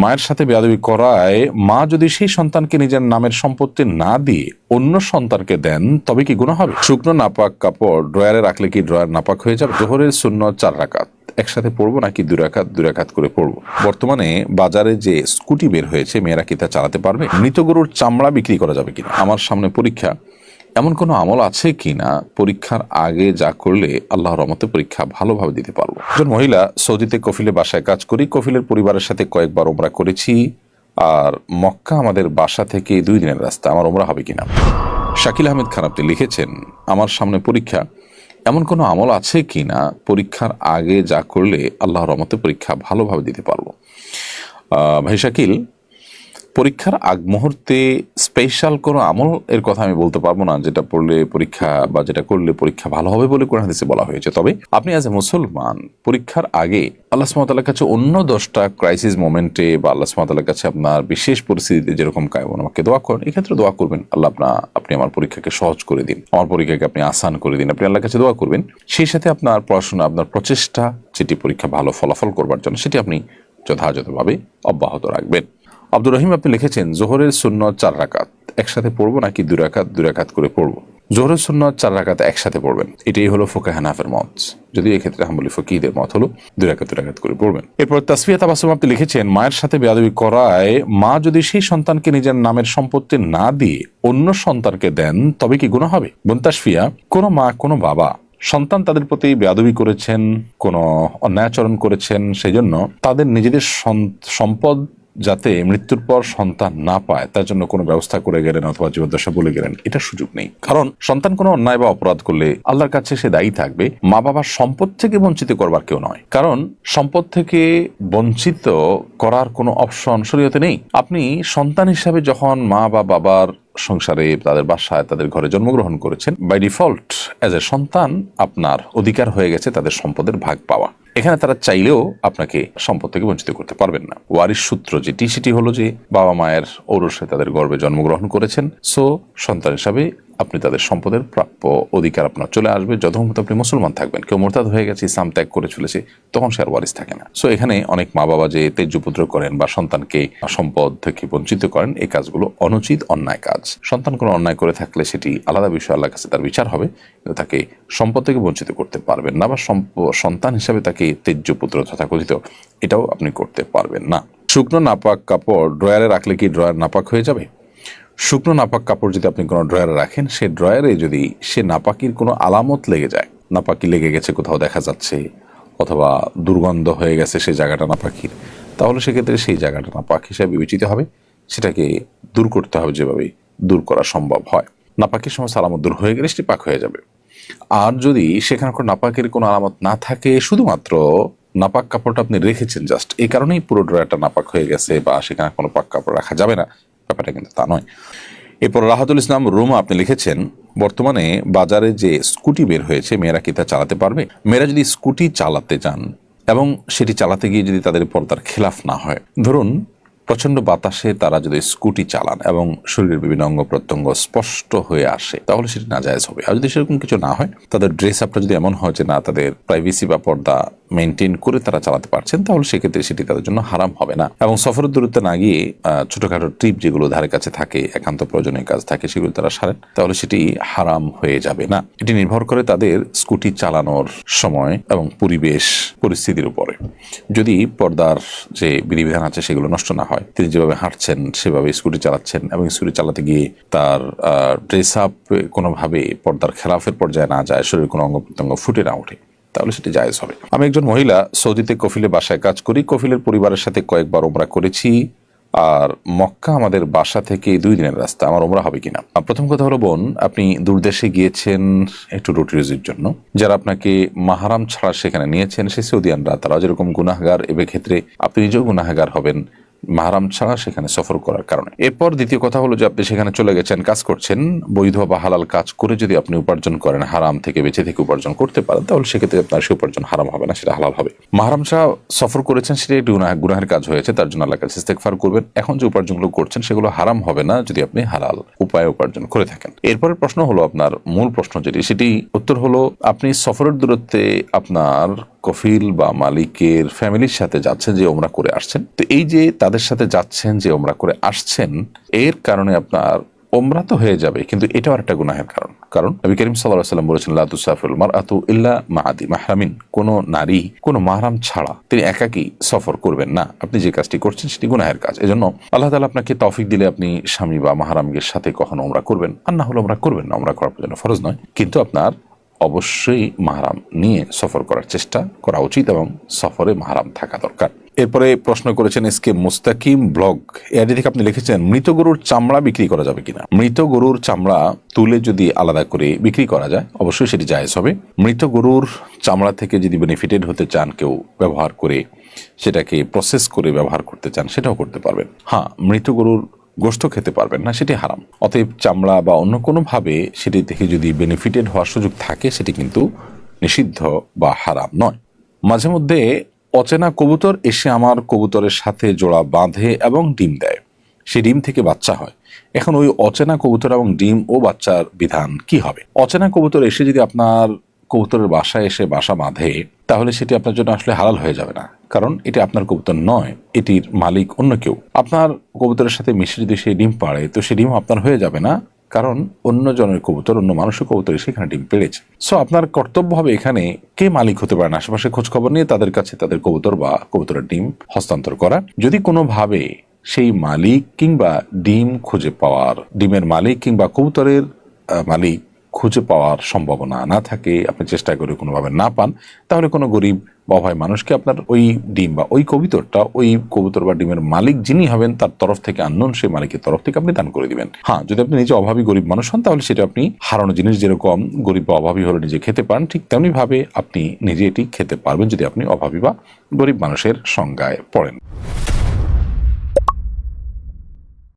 মায়ের সাথে বেয়াদবি করায় মা যদি সেই সন্তানকে নিজের নামের সম্পত্তি না দিয়ে অন্য সন্তানকে দেন, তবে কি গুণ হবে? শুকনো নাপাক কাপড় ড্রয়ারে রাখলে কি ড্রয়ার নাপাক হয়ে যাবে? জোহরের শূন্য চার রাকাত। একসাথে পড়ব নাকি দুই রাকাত? দুই রাকাত করে পড়ব। বর্তমানে বাজারে যে স্কুটি বের হয়েছে, মেয়েরা কি তা চালাতে পারবে? মৃত গরুর চামড়া বিক্রি করা যাবে কিনা? আমার সামনে পরীক্ষা। এমন কোনো আমল আছে কিনা? পরীক্ষার আগে যা করলে আল্লাহর রহমতে পরীক্ষা ভালোভাবে দিতে পারব। একজন মহিলা সৌদিতে কফিলে বাসায় কাজ করি, কফিলের পরিবারের সাথে কয়েকবার ওমরা করেছি। আর মক্কা আমাদের বাসা থেকে দুই দিনের রাস্তা। আমার ওমরা হবে কিনা? শাকিল আহমেদ খান আপনি লিখেছেন, আমার সামনে পরীক্ষা। এমন কোনো আমল আছে কিনা? পরীক্ষার আগে যা করলে আল্লাহর রহমতে পরীক্ষা ভালোভাবে দিতে পারব। ভাই শাকিল পরীক্ষার আগ মুহূর্তে স্পেশাল কোনো আমল এর কথা আমি বলতে পারব না, যেটা পড়লে পরীক্ষা বা যেটা করলে পরীক্ষা ভালো হবে বলে কোরআন হাদিসে বলা হয়েছে। তবে আপনি অ্যাজ এ মুসলমান, পরীক্ষার আগে আল্লাহ সুমতাল্লার কাছে অন্য দশটা ক্রাইসিস মোমেন্টে বা আল্লাহ সুমতাল্লার কাছে আপনার বিশেষ পরিস্থিতিতে যেরকম কায়মন আমাকে দোয়া করেন, এক্ষেত্রে দোয়া করবেন, আল্লাহ আপনার আপনি আমার পরীক্ষাকে সহজ করে দিন, আমার পরীক্ষাকে আপনি আসান করে দিন, আপনি আল্লাহর কাছে দোয়া করবেন, সেই সাথে আপনার পড়াশোনা, আপনার প্রচেষ্টা, যেটি পরীক্ষা ভালো ফলাফল করবার জন্য, সেটি আপনি যথাযথভাবে অব্যাহত রাখবেন। আব্দুর রহিম, আপনি লিখেছেন, জোহরের শূন্য চার রাকাত, একসাথে পড়ব নাকি দুই রাকাত দুই রাকাত করে পড়ব? জোহরের শূন্য চার রাকাত একসাথে পড়বেন। এটাই হলো ফোকা হানাফের মত। যদি এক্ষেত্রে হাম্বলি ফকিদের মত হলো, দুই রাকাত দুই রাকাত করে পড়বেন। এরপর তাসফিয়া তাবাসুম আপনি লিখেছেন, মায়ের সাথে বেয়াদবি করায় মা যদি সেই সন্তানকে নিজের নামের সম্পত্তি না দিয়ে অন্য সন্তানকে দেন, তবে কি গুণ হবে? বোন তাসফিয়া, কোনো মা, কোনো বাবা, সন্তান তাদের প্রতি বেয়াদবি করেছেন, কোনো অন্যায়াচরণ করেছেন, সেই জন্য তাদের নিজেদের সম্পদ যাতে মৃত্যুর পর সন্তান না পায়, তার জন্য কোনো ব্যবস্থা করে গেলেন অথবা জীবদ্দশা বলে গেলেন, এটা সুযোগ নেই। কারণ সন্তান কোনো অন্যায় বা অপরাধ করলে আল্লাহর কাছে সে দায়ী থাকবে, মা বাবার সম্পদ থেকে বঞ্চিত করবার কেউ নয়। কারণ সম্পদ থেকে বঞ্চিত করার কোনো অপশন শরীয়তে নেই। আপনি সন্তান হিসাবে যখন মা বা বাবার সংসারে তাদের বাসায়, তাদের ঘরে জন্মগ্রহণ করেছেন বাই ডিফল্ট অ্যাজ এ সন্তান আপনার অধিকার হয়ে গেছে, তাদের সম্পদের ভাগ পাওয়া। এখানে তারা চাইলেও আপনাকে সম্পদ থেকে বঞ্চিত করতে পারবেন না। ওয়ারিশ সূত্র যেটি, সেটি হলো যে বাবা মায়ের ঔরসে তাদের গর্বে জন্মগ্রহণ করেছেন। সো সন্তান হিসাবে আপনি তাদের সম্পদের প্রাপ্য অধিকার আপনার চলে আসবে। যতক্ষণ আপনি মুসলমান থাকবেন, কেউ মোরতাদ হয়ে গেছে, ইসলাম ত্যাগ করে চলেছে, তখন সে আর ওয়ারিস থাকে না। সো এখানে অনেক মা বাবা যে তেজ্যপুত্র করেন বা সন্তানকে সম্পদ থেকে বঞ্চিত করেন, এই কাজগুলো অনুচিত, অন্যায় কাজ। সন্তান কোনো অন্যায় করে থাকলে সেটি আলাদা বিষয়, আল্লাহর কাছে তার বিচার হবে, কিন্তু তাকে সম্পদ থেকে বঞ্চিত করতে পারবেন না বা সন্তান হিসাবে তাকে তেজ্যপুত্র তথাকথিত এটাও আপনি করতে পারবেন না। শুকনো নাপাক কাপড় ড্রয়ারে রাখলে কি ড্রয়ার নাপাক হয়ে যাবে? শুকনো নাপাক কাপড় যদি আপনি কোনো ড্রয়ারে রাখেন, সে ড্রয়ারে যদি সে নাপাকির কোনো আলামত লেগে যায়, নাপাকি লেগে গেছে, কোথাও দেখা যাচ্ছে, অথবা দুর্গন্ধ হয়ে গেছে সেই জায়গাটা নাপাকির, তাহলে সেক্ষেত্রে সেই জায়গাটা নাপাক হিসাবে বিবেচিত হবে। সেটাকে দূর করতে হবে যেভাবে দূর করা সম্ভব হয়। নাপাকির সমস্ত আলামত দূর হয়ে গেলে সেটি পাক হয়ে যাবে। আর যদি সেখানে কোনো নাপাকের কোনো আলামত না থাকে, শুধুমাত্র নাপাক কাপড়টা আপনি রেখেছেন জাস্ট এই কারণেই পুরো ড্রয়ারটা নাপাক হয়ে গেছে বা সেখানে কোনো পাক কাপড় রাখা যাবে না। ব্যাপারটা কিন্তু তা নয়। এরপর রাহাতুল ইসলাম রুমা আপনি লিখেছেন, বর্তমানে বাজারে যে স্কুটি বের হয়েছে, মেয়েরা কি তা চালাতে পারবে? মেয়েরা যদি স্কুটি চালাতে চান এবং সেটি চালাতে গিয়ে যদি তাদের পর্দার খেলাফ না হয়, ধরুন প্রচণ্ড বাতাসে তারা যদি স্কুটি চালান এবং শরীরের বিভিন্ন অঙ্গ প্রত্যঙ্গ স্পষ্ট হয়ে আসে, তাহলে সেটি নাজায়জ হবে। আর যদি সেরকম কিছু না হয়, তাদের ড্রেস আপটা যদি এমন হয় যে না, তাদের প্রাইভেসি বা পর্দা মেনটেন করে তারা চালাতে পারছেন, তাহলে সেক্ষেত্রে সেটি তাদের জন্য হারাম হবে না। এবং সফরের দূরত্বে না গিয়ে ছোটখাটো ট্রিপ যেগুলো ধারে কাছে থাকে, একান্ত প্রয়োজনীয় কাজ থাকে, সেগুলো তারা সারেন, তাহলে সেটি হারাম হয়ে যাবে না। এটি নির্ভর করে তাদের স্কুটি চালানোর সময় এবং পরিবেশ পরিস্থিতির উপরে। যদি পর্দার যে বিধিবিধান আছে সেগুলো নষ্ট না হয়, তিনি যেভাবে হাঁটছেন, সেভাবে স্কুটি চালাচ্ছেন এবং স্কুটি চালাতে গিয়ে তার ড্রেস আপ কোনোভাবে পর্দার খেলাফের পর্যায়ে না যায় শরীরের কোনো অঙ্গ প্রত্যঙ্গ ফুটে না ওঠে। তাহলে সেটি জায়েজ হবে। আমি একজন মহিলা, সৌদিতে কফিলে বাসায় কাজ করি। কফিলের পরিবারের সাথে কয়েকবার ওমরা করেছি। আর মক্কা আমাদের বাসা থেকে দুই দিনের রাস্তা। আমার ওমরা হবে কিনা? প্রথম কথা হলো, বোন, আপনি দূরদেশে গিয়েছেন একটু রুটি রুজির জন্য। যারা আপনাকে মাহারাম ছাড়া সেখানে নিয়েছেন, সে সৌদিয়ানরা তারা যেরকম গুনাহগার এবে ক্ষেত্রে আপনি নিজেও গুনাহগার হবেন। মাহারাম ছাড়া সেখানে সফর করার কারণে। এরপর দ্বিতীয় কথা হলো যে আপনি সেখানে চলে গেছেন, কাজ করছেন, বৈধ বা হালাল কাজ করে যদি আপনি উপার্জন করেন, হারাম থেকে বেঁচে থেকে উপার্জন করতে পারেন, তাহলে সেক্ষেত্রে আপনার সে উপার্জন হারাম হবে না, সেটা হালাল হবে। মাহারাম ছাড়া সফর করেছেন সেটা একটি গুনাহ, গুনাহের কাজ হয়েছে, তার জন্য আল্লাহ কাছে ইস্তেগফার করবেন। এখন যে উপার্জনগুলো করছেন সেগুলো হারাম হবে না যদি আপনি হালাল উপায়ে উপার্জন করে থাকেন। এরপরের প্রশ্ন হলো আপনার মূল প্রশ্ন যেটি, সেটি উত্তর হলো, আপনি সফরের দূরত্বে আপনার কফিল বা মালিকের ফ্যামিলির সাথে যাচ্ছেন, যে ওমরা করে আসছেন। তো এই যে তাদের সাথে যাচ্ছেন, যে ওমরা করে আসছেন, এর কারণে আপনার ওমরা তো হয়ে যাবে, কিন্তু এটাও একটা গুনাহের কারণ। কারণ নবী করিম সাল্লাহ সাল্লাম বলেছেন লাতুসাফুল মার আতু ইল্লা মাহাদি মাহরামিন। কোন নারী, কোন মাহরাম ছাড়া তিনি একাকী সফর করবেন না। আপনি যে কাজটি করছেন, সেটি গুনাহের কাজ। এজন্য আল্লাহ তালা আপনাকে তৌফিক দিলে আপনি স্বামী বা মাহারামের সাথে কখনো ওমরা করবেন। আর না হলে ওমরা করবেন না, ওমরা করার জন্য ফরজ নয়। কিন্তু আপনার অবশ্যই মাহারাম নিয়ে সফর করার চেষ্টা করা উচিত এবং সফরে মাহারাম থাকা দরকার। এরপরে প্রশ্ন করেছেন এস কে মুস্তাকিম ব্লগ। এআইডি থেকে আপনি লিখেছেন, মৃত গরুর চামড়া বিক্রি করা যাবে কিনা? মৃত গরুর চামড়া তুলে যদি আলাদা করে বিক্রি করা যায়, অবশ্যই সেটি জায়েজ হবে। মৃত গরুর চামড়া থেকে যদি বেনিফিটেড হতে চান, কেউ ব্যবহার করে সেটাকে প্রসেস করে ব্যবহার করতে চান, সেটাও করতে পারবেন। হ্যাঁ মৃত গরুর গোষ্ঠ খেতে পারবেন না, সেটি হারাম। অতএব চামড়া বা অন্য কোনোভাবে সেটি থেকে যদি বেনিফিটেড হওয়ার সুযোগ থাকে, সেটি কিন্তু নিষিদ্ধ বা হারাম নয়। মাঝে মধ্যে অচেনা কবুতর এসে আমার কবুতরের সাথে জোড়া বাঁধে এবং ডিম দেয়। সে ডিম থেকে বাচ্চা হয়। এখন ওই অচেনা কবুতর এবং ডিম ও বাচ্চার বিধান কি হবে? অচেনা কবুতর এসে যদি আপনার কবুতরের বাসায় এসে বাসা বাঁধে, তাহলে সেটি আপনার জন্য আসলে হালাল হয়ে যাবে না। কারণ এটি আপনার কবুতর নয়, এটির মালিক অন্য কেউ। আপনার কবুতরের সাথে মিশে যদি সেই ডিম পাড়ে, তো সেই ডিম আপনার হয়ে যাবে না, কারণ অন্য জনের কবুতর, অন্য মানুষের কবুতর এসে এখানে ডিম পেড়েছে। সো আপনার কর্তব্য হবে এখানে কে মালিক হতে পারেন আশেপাশে খোঁজ খবর নিয়ে তাদের কাছে তাদের কবুতর বা কবুতরের ডিম হস্তান্তর করা। যদি কোনোভাবে সেই মালিক কিংবা ডিম খুঁজে পাওয়ার, ডিমের মালিক কিংবা কবুতরের মালিক খুঁজে পাওয়ার সম্ভাবনা না থাকে, আপনি চেষ্টা করে কোনোভাবে না পান, তাহলে কোনো গরিব অভয় মানুষকে আপনার ওই ডিম বা ওই কবিতরটা, ওই কবুতর বা ডিমের মালিক যিনি হবেন, তার তরফ থেকে আননোন, সেই মালিকের তরফ থেকে আপনি দান করে দিবেন। হ্যাঁ যদি আপনি নিজে অভাবী গরিব মানুষ হন, তাহলে সেটা আপনি হারানো জিনিস যেরকম গরিব বা অভাবী হলে নিজে খেতে পারেন ঠিক তেমনিভাবে আপনি নিজে এটি খেতে পারবেন যদি আপনি অভাবী বা গরিব মানুষের সংজ্ঞায় পড়েন।